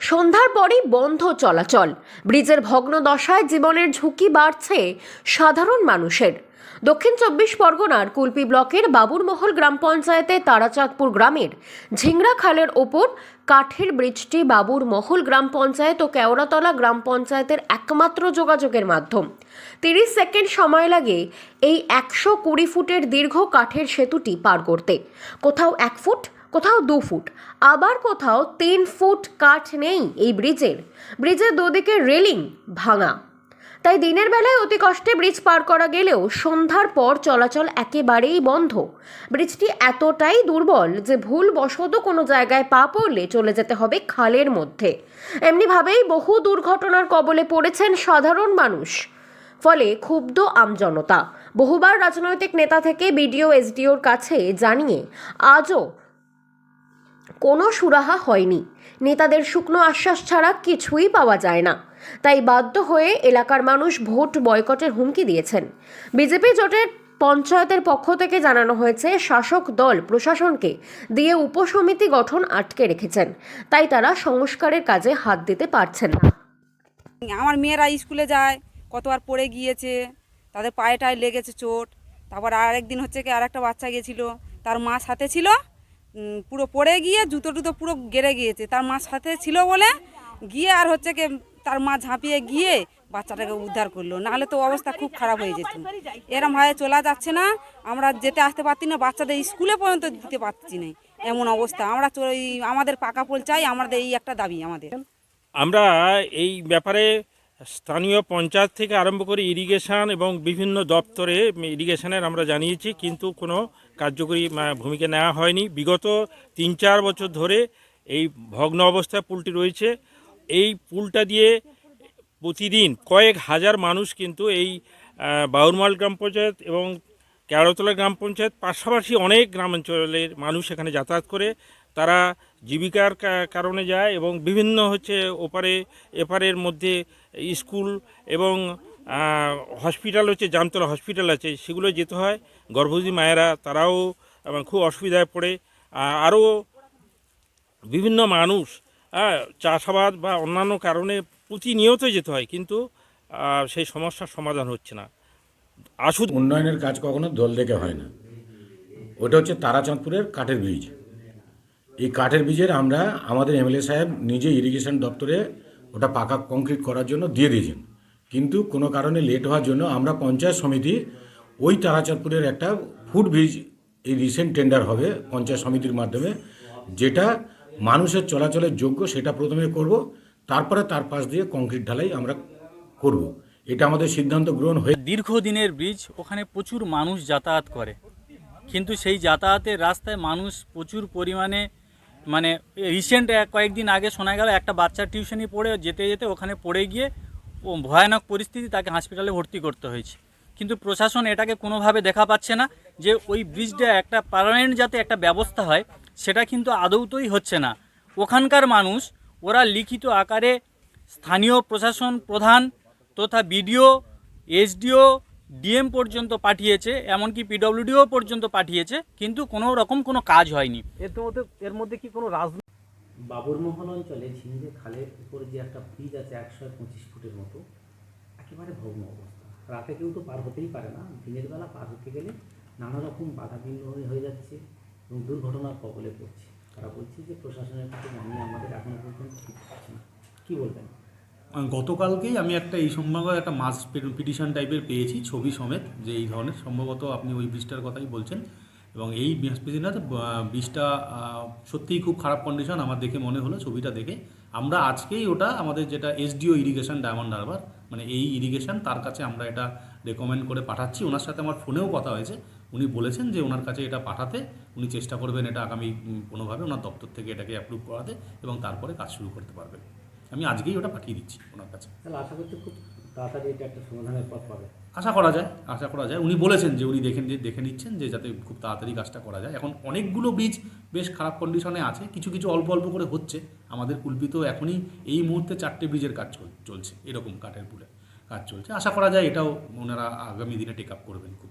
সন্ধ্যার পরেই বন্ধ চলাচল। ব্রিজের ভগ্ন দশায় জীবনের ঝুঁকি বাড়ছে সাধারণ মানুষের। দক্ষিণ চব্বিশ পরগনার কুলপি ব্লকের বাবুরমহল গ্রাম পঞ্চায়েতে তারাচাঁদপুর গ্রামের ঝিংরা খালের ওপর কাঠের ব্রিজটি বাবুরমহল গ্রাম পঞ্চায়েত ও কেওড়াতলা গ্রাম পঞ্চায়েতের একমাত্র যোগাযোগের মাধ্যম। তিরিশ সেকেন্ড সময় লাগে এই একশো কুড়ি ফুটের দীর্ঘ কাঠের সেতুটি পার করতে। কোথাও এক ফুট কোথাও দু ফুট। আবার কোথাও তিন ফুট কাঠ নেই এই ব্রিজের। ব্রিজের দুদিকে রেলিং ভাঙা। তাই দিনের বেলায় অতি কষ্টে ব্রিজ পার করা গেলেও সন্ধ্যার পর চলাচল একেবারেই বন্ধ। ব্রিজটি এতটাই দুর্বল যে ভুল বশত কোনো জায়গায় পা পড়লে চলে যেতে হবে খালের মধ্যে। এমনিভাবেই বহু দুর্ঘটনার কবলে পড়েছেন সাধারণ মানুষ। ফলে ক্ষুব্ধ আমজনতা। বহুবার রাজনৈতিক নেতা থেকে বিডিও, এসডিওর কাছে জানিয়ে আজও কোনো সুরাহা হয়নি। নেতাদের শুকনো আশ্বাস ছাড়া কিছুই পাওয়া যায় না। তাই বাধ্য হয়ে এলাকার মানুষ ভোট বয়কটের হুমকি দিয়েছেন। বিজেপি জোটের পঞ্চায়েতের পক্ষ থেকে জানানো হয়েছে, শাসক দল প্রশাসনকে দিয়ে উপসমিতি গঠন আটকে রেখেছেন। তাই তারা সংস্কারের কাজে হাত দিতে পারছেন না। আমার মেয়েরা স্কুলে যায়, কতবার পড়ে গিয়েছে, তাদের পায়ে টায়ে লেগেছে চোট। তারপর আর একদিন হচ্ছে কি আর একটা বাচ্চা গিয়েছিল তার মা সাথে ছিল পুরো পড়ে গিয়ে জুতো টুতো পুরো গেড়ে গিয়েছে। তার মা সাথে ছিল বলে গিয়ে আর হচ্ছে কি তার মা ঝাঁপিয়ে গিয়ে বাচ্চাটাকে উদ্ধার করল। নাহলে তো অবস্থা খুব খারাপ হয়ে যেত। এরম ভাবে চলা যাচ্ছে না। আমরা যেতে আসতে পারছি না। বাচ্চাদের স্কুলে পর্যন্ত দিতে পারছি না। এমন অবস্থা। আমরা আমাদের পাকা পোল চাই। আমাদের এই একটা দাবি আমাদের। আমরা এই ব্যাপারে স্থানীয় পঞ্চায়েত থেকে আরম্ভ করে ইরিগেশন এবং বিভিন্ন দপ্তরে ইরিগেশনের আমরা জানিয়েছি, কিন্তু কোনো কার্যকরী ভূমিকা নেওয়া হয়নি। বিগত তিন চার বছর ধরে এই ভগ্ন অবস্থায় পুলটি রয়েছে। এই পুলটা দিয়ে প্রতিদিন কয়েক হাজার মানুষ কিন্তু এই বাউরমাল গ্রাম পঞ্চায়েত এবং কেরতলা গ্রাম পঞ্চায়েত পাশাপাশি অনেক গ্রামাঞ্চলের মানুষ এখানে যাতায়াত করে। তারা জীবিকার কারণে যায় এবং বিভিন্ন হচ্ছে ওপারে, এপারের মধ্যে স্কুল এবং হসপিটাল হচ্ছে, জামতলা হসপিটাল আছে, সেগুলো যেতে হয়। গর্ভবতী মায়েরা, তারাও খুব অসুবিধায় পড়ে। আরও বিভিন্ন মানুষ চাষাবাদ বা অন্যান্য কারণে প্রতিনিয়ত যেতে হয়, কিন্তু সেই সমস্যার সমাধান হচ্ছে না। আসুদ উন্নয়নের কাজ কখনো দল দেখে হয় না। ওটা হচ্ছে তারাচাঁদপুরের কাঠের ব্রিজ। এই কাঠের বীজের আমরা আমাদের এমএলএ সাহেব নিজে ইরিগেশন দপ্তরে ওটা পাকা কংক্রিট করার জন্য দিয়ে দিয়েছেন। কিন্তু কোনো কারণে লেট হওয়ার জন্য আমরা পঞ্চায়েত সমিতি ওই তারাচাঁদপুরের একটা ফুট ব্রিজ এই রিসেন্ট টেন্ডার হবে পঞ্চায়েত সমিতির মাধ্যমে, যেটা মানুষের চলাচলের যোগ্য সেটা প্রথমে করব, তারপরে তার পাশ দিয়ে কংক্রিট ঢালাই আমরা করব। এটা আমাদের সিদ্ধান্ত গ্রহণ হয়ে দীর্ঘদিনের ব্রিজ ওখানে প্রচুর মানুষ যাতায়াত করে। কিন্তু সেই যাতায়াতের রাস্তায় মানুষ প্রচুর পরিমাণে মানে রিসেন্ট কয়েকদিন আগে শোনা গেল, একটা বাচ্চা টিউশনি পড়ে যেতে যেতে ওখানে পড়ে গিয়ে ও ভয়ানক পরিস্থিতি তাকে হসপিটালে ভর্তি করতে হয়েছে। কিন্তু প্রশাসন এটাকে কোনোভাবে দেখা পাচ্ছে না যে ওই ব্রিজটা একটা পার্মানেন্ট যাতে একটা ব্যবস্থা হয়, সেটা কিন্তু আদৌতই হচ্ছে না। ওখানকার মানুষ, ওরা লিখিত আকারে স্থানীয় প্রশাসন প্রধান তথা বিডিও, এসডিও ডিএম পর্যন্ত পাঠিয়েছে এমনকি পিডব্লিউডিও পর্যন্ত পাঠিয়েছে কিন্তু কোনো রকম কোনো কাজ হয়নি। এর মধ্যে এর মধ্যে কি কোনো রাজনীতি বাবুরমহল অঞ্চলে ঝিঞ্জে খালের উপরে যে একটা ব্রিজ আছে একশো পঁচিশ ফুটের মতো একেবারে ভগ্ন অবস্থা। রাতে কেউ তো পার হতেই পারে না। দিনের বেলা পার হতে গেলে নানা রকম বাধাবিঘ্ন হয়ে হয়ে যাচ্ছে এবং দুর্ঘটনার কবলে পড়ছে। তারা বলছে যে প্রশাসনের কাছে জানিয়ে আমাদের এখনও পর্যন্ত ঠিক পাচ্ছে না। কী বলবেন? গতকালকেই আমি একটা এই সম্ভবত একটা মাস পিটিশন টাইপের পেয়েছি, ছবি সমেত, যে এই ধরনের। সম্ভবত আপনি ওই ব্রিজটার কথাই বলছেন। এবং এই বৃহস্পতিনাথ ব্রিজটা সত্যিই খুব খারাপ কন্ডিশন আমার দেখে মনে হলো ছবিটা দেখে। আমরা আজকেই ওটা, আমাদের যেটা এসডিও ইরিগেশন ডায়মন্ড হারবার মানে এই ইরিগেশন তার কাছে আমরা এটা রেকমেন্ড করে পাঠাচ্ছি। ওনার সাথে আমার ফোনেও কথা হয়েছে। উনি বলেছেন যে ওনার কাছে এটা পাঠাতে, উনি চেষ্টা করবেন এটা আগামী কোনোভাবে ওনার দপ্তর থেকে এটাকে অ্যাপ্রুভ করাতে এবং তারপরে কাজ শুরু করতে পারবেন। আমি আজকেই ওটা পাঠিয়ে দিচ্ছি ওনার কাছে। তাহলে আশা করছি খুব তাড়াতাড়ি এটা একটা সমাধানের পথ পাবে। আশা করা যায় আশা করা যায়। উনি বলেছেন যে উনি দেখেন যে দেখে নিচ্ছেন যে যাতে খুব তাড়াতাড়ি কাজটা করা যায়। এখন অনেকগুলো বীজ বেশ খারাপ কন্ডিশনে আছে কিছু কিছু অল্প অল্প করে হচ্ছে। আমাদের কুলপিত এখনই এই মুহূর্তে চারটে ব্রিজের কাজ চল- চলছে এরকম কাঠের পুলে কাজ চলছে। আশা করা যায় এটাও ওনারা আগামী দিনে টেক আপ করবেন খুব